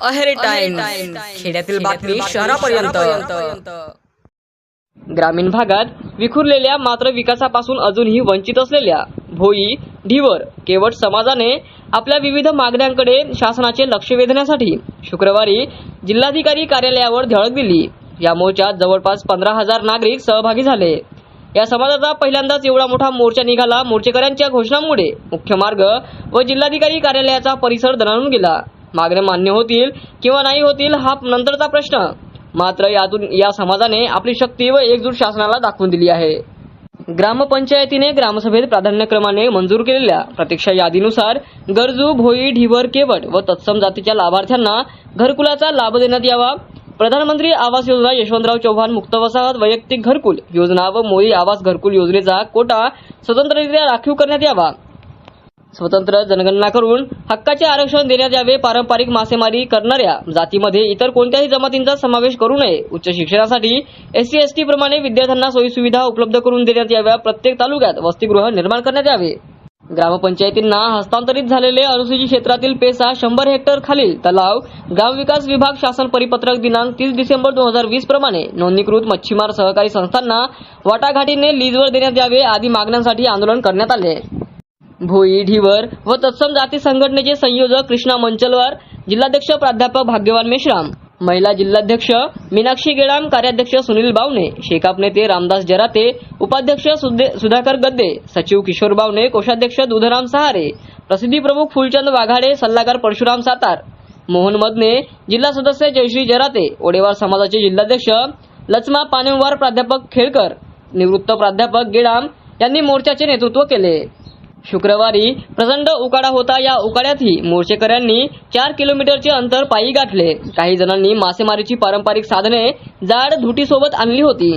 Aheri time खेड्यातील बातमी शहरापर्यंत. ग्रामीण भागात विखुरलेल्या मात्र विकासापासून अजूनही वंचित असलेल्या भोई ढिवर केवट समाजाने आपल्या विविध मागण्यांकडे शासनाचे लक्ष वेधण्यासाठी शुक्रवारी जिल्हाधिकारी कार्यालयावर धडक दिली. या मोर्चात जवळपास पंधरा हजार नागरिक सहभागी झाले. या समाजाचा पहिल्यांदाच एवढा मोठा मोर्चा निघाला मोर्चेकऱ्यांच्या घोषणांमुळे. मुख्य मार्ग व जिल्हाधिकारी कार्यालयाचा परिसर दणाणून गेला. मागण्या मान्य होतील किंवा नाही होतील हा नंतरचा प्रश्न. मात्र यातून या समाजाने आपली शक्ती व एकजूट शासनाला दाखवून दिली आहे. ग्रामपंचायतीने ग्रामसभेत प्राधान्यक्रमाने मंजूर केलेल्या प्रतीक्षा यादीनुसार गरजू भोई ढिवर केवट व तत्सम जातीच्या लाभार्थ्यांना घरकुलाचा लाभ देण्यात यावा. प्रधानमंत्री आवास योजना यशवंतराव चव्हाण मुक्त वसाहत वैयक्तिक घरकुल योजना व मोदी आवास घरकुल योजनेचा कोटा स्वतंत्ररित्या राखीव करण्यात यावा. स्वतंत्र जनगणना करून हक्काचे आरक्षण देण्यात यावे पारंपरिक मासेमारी करणाऱ्या जातीमध्ये इतर कोणत्याही जमातींचा समावेश करू नये. उच्च शिक्षणासाठी एससी एसटी प्रमाणे विद्यार्थ्यांना सोयीसुविधा उपलब्ध करून देण्यात याव्या. प्रत्येक तालुक्यात वसतिगृह निर्माण करण्यात यावे. ग्रामपंचायतींना हस्तांतरित झालेले अनुसूचित क्षेत्रातील पेसा शंभर हेक्टर खालील तलाव ग्रामविकास विभाग शासन परिपत्रक दिनांक तीस डिसेंबर दोन हजार वीस प्रमाणे नोंदणीकृत मच्छीमार सहकारी संस्थांना वाटाघाटीने लीजवर देण्यात यावे आदी मागण्यांसाठी आंदोलन करण्यात आले. भोई ढिवर व तत्सम जाती संघटनेचे संयोजक कृष्णा मंचलवार जिल्हाध्यक्ष प्राध्यापक भाग्यवान मेश्राम महिला जिल्हाध्यक्ष मीनाक्षी गेडाम कार्याध्यक्ष सुनील बावणे शेकाप नेते रामदास जराते उपाध्यक्ष सुदे- सुधाकर गद्दे सचिव किशोर बावणे कोषाध्यक्ष दुधराम सहारे प्रसिद्धी प्रमुख फुलचंद वाघाडे सल्लागार परशुराम सातार मोहन मदने जिल्हा सदस्य जयश्री जराते ओडेवार समाजाचे जिल्हाध्यक्ष लचमा पानेवार प्राध्यापक खेळकर निवृत्त प्राध्यापक गेडाम यांनी मोर्चाचे नेतृत्व केले. शुक्रवारी प्रचंड उकाडा होता. या उकाड्यातही मोर्चेकऱ्यांनी चार किलोमीटरचे अंतर पायी गाठले. काही जणांनी मासेमारीची पारंपरिक साधने जाड धुटीसोबत आणली होती.